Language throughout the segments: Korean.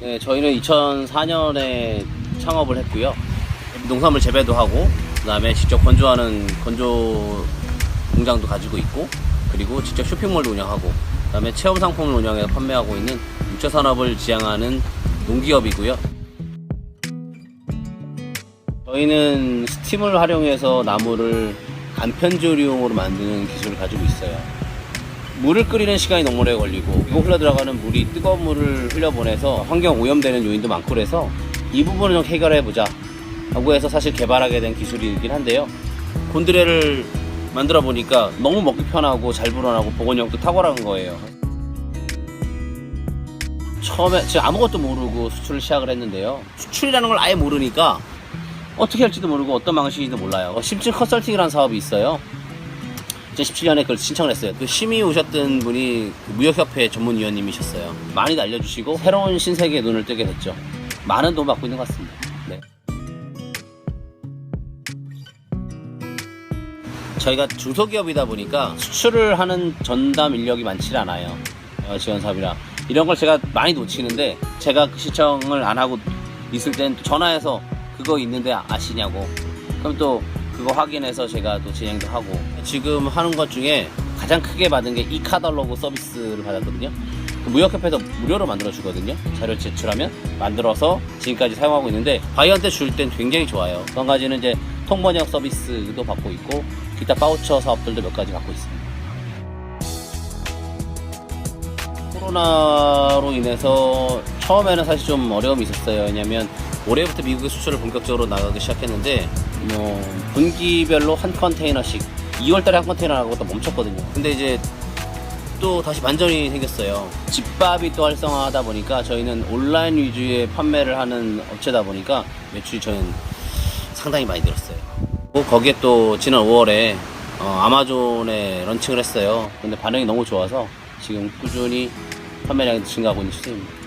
네, 저희는 2004년에 창업을 했고요. 농산물 재배도 하고, 그다음에 직접 건조하는 건조 공장도 가지고 있고, 그리고 직접 쇼핑몰도 운영하고, 그다음에 체험 상품을 운영해서 판매하고 있는 육체 산업을 지향하는 농기업이고요. 저희는 스팀을 활용해서 나무를 간편조리용으로 만드는 기술을 가지고 있어요. 물을 끓이는 시간이 너무 오래 걸리고 이거 흘러 들어가는 물이 뜨거운 물을 흘려보내서 환경 오염되는 요인도 많고 그래서 이 부분을 좀 해결해 보자 하고 해서 사실 개발하게 된 기술이긴 한데요. 곤드레를 만들어 보니까 너무 먹기 편하고 잘 불어나고 보건력도 탁월한 거예요. 처음에 제가 아무것도 모르고 수출을 시작을 했는데요. 수출이라는 걸 아예 모르니까 어떻게 할지도 모르고 어떤 방식인지도 몰라요 어, 심층 컨설팅이라는 사업이 있어요 2017년에 그걸 신청을 했어요. 그 심의 오셨던 분이 그 무역협회 전문위원님이셨어요. 많이 알려주시고 새로운 신세계에 눈을 뜨게 됐죠. 많은 도움 받고 있는 것 같습니다. 네. 저희가 중소기업이다 보니까 수출을 하는 전담 인력이 많지 않아요. 어, 지원 사업이라 이런 걸 제가 많이 놓치는데 제가 그 시청을 안 하고 있을 땐 전화해서 그거 있는데 아시냐고. 그럼 또 그거 확인해서 제가 또 진행도 하고. 지금 하는 것 중에 가장 크게 받은 게 이카달로그 서비스를 받았거든요. 그 무역협회에서 무료로 만들어 주거든요. 자료 제출하면 만들어서 지금까지 사용하고 있는데 바이한테 줄 땐 굉장히 좋아요. 또 한 가지는 이제 통번역 서비스도 받고 있고 기타 파우처 사업들도 몇 가지 받고 있습니다. 코로나로 인해서 처음에는 사실 좀 어려움이 있었어요. 왜냐면 올해부터 미국에 수출을 본격적으로 나가기 시작했는데 뭐 분기별로 한 컨테이너씩 2월달에 한 컨테이너 나가고 또 멈췄거든요. 근데 이제 또 다시 반전이 생겼어요. 집밥이 또 활성화하다 보니까 저희는 온라인 위주의 판매를 하는 업체다 보니까 매출이 저희는 상당히 많이 늘었어요. 또 거기에 또 지난 5월에 어, 아마존에 런칭을 했어요. 근데 반응이 너무 좋아서 지금 꾸준히 판매량이 증가하고 있는 추세입니다.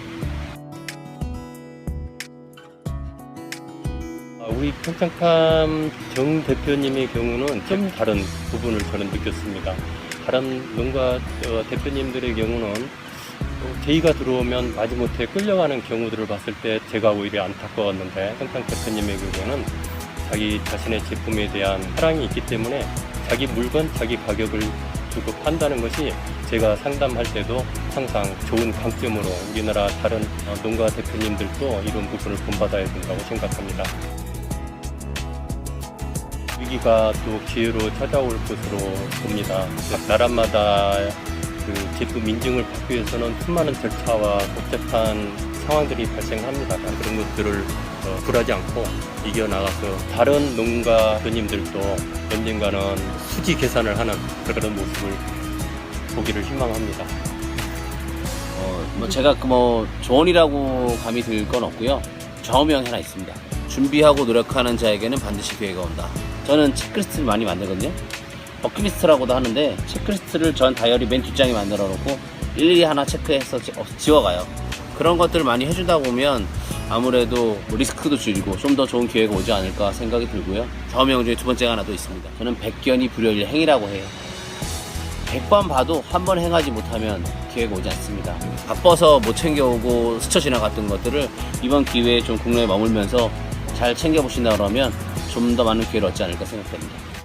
우리 평창팜 정 대표님의 경우는 좀 다른 부분을 저는 느꼈습니다. 다른 농가 어, 대표님들의 경우는 어, 제의가 들어오면 마지못해 끌려가는 경우들을 봤을 때 제가 오히려 안타까웠는데 평창 대표님의 경우는 자기 자신의 제품에 대한 사랑이 있기 때문에 자기 물건, 자기 가격을 주고 판다는 것이 제가 상담할 때도 항상 좋은 강점으로 우리나라 다른 어, 농가 대표님들도 이런 부분을 본받아야 된다고 생각합니다. 위기가 또 기회로 찾아올 것으로 봅니다. 각 나라마다 그 제품 인증을 받기 위해서는 수많은 절차와 복잡한 상황들이 발생합니다. 그런 것들을 어, 굴하지 않고 이겨나가서 다른 농가 대표님들도 언젠가는 수지 계산을 하는 그런 모습을 보기를 희망합니다. 어, 뭐 제가 그 뭐 조언이라고 감히 들건 없고요. 좌우명이 하나 있습니다. 준비하고 노력하는 자에게는 반드시 기회가 온다. 저는 체크리스트를 많이 만들거든요. 버킷리스트라고도 하는데 체크리스트를 전 다이어리 맨 뒷장에 만들어 놓고 일일이 하나 체크해서 지- 어, 지워가요. 그런 것들을 많이 해주다 보면 아무래도 뭐 리스크도 줄이고 좀 더 좋은 기회가 오지 않을까 생각이 들고요. 좌우명 중에 두 번째가 하나 더 있습니다. 저는 백견이 불여일 행이라고 해요. 100번 봐도 한 번 행하지 못하면 기회가 오지 않습니다. 바빠서 못 챙겨오고 스쳐 지나갔던 것들을 이번 기회에 좀 국내에 머물면서 잘 챙겨보신다 그러면 좀 더 많은 기회를 얻지 않을까 생각됩니다.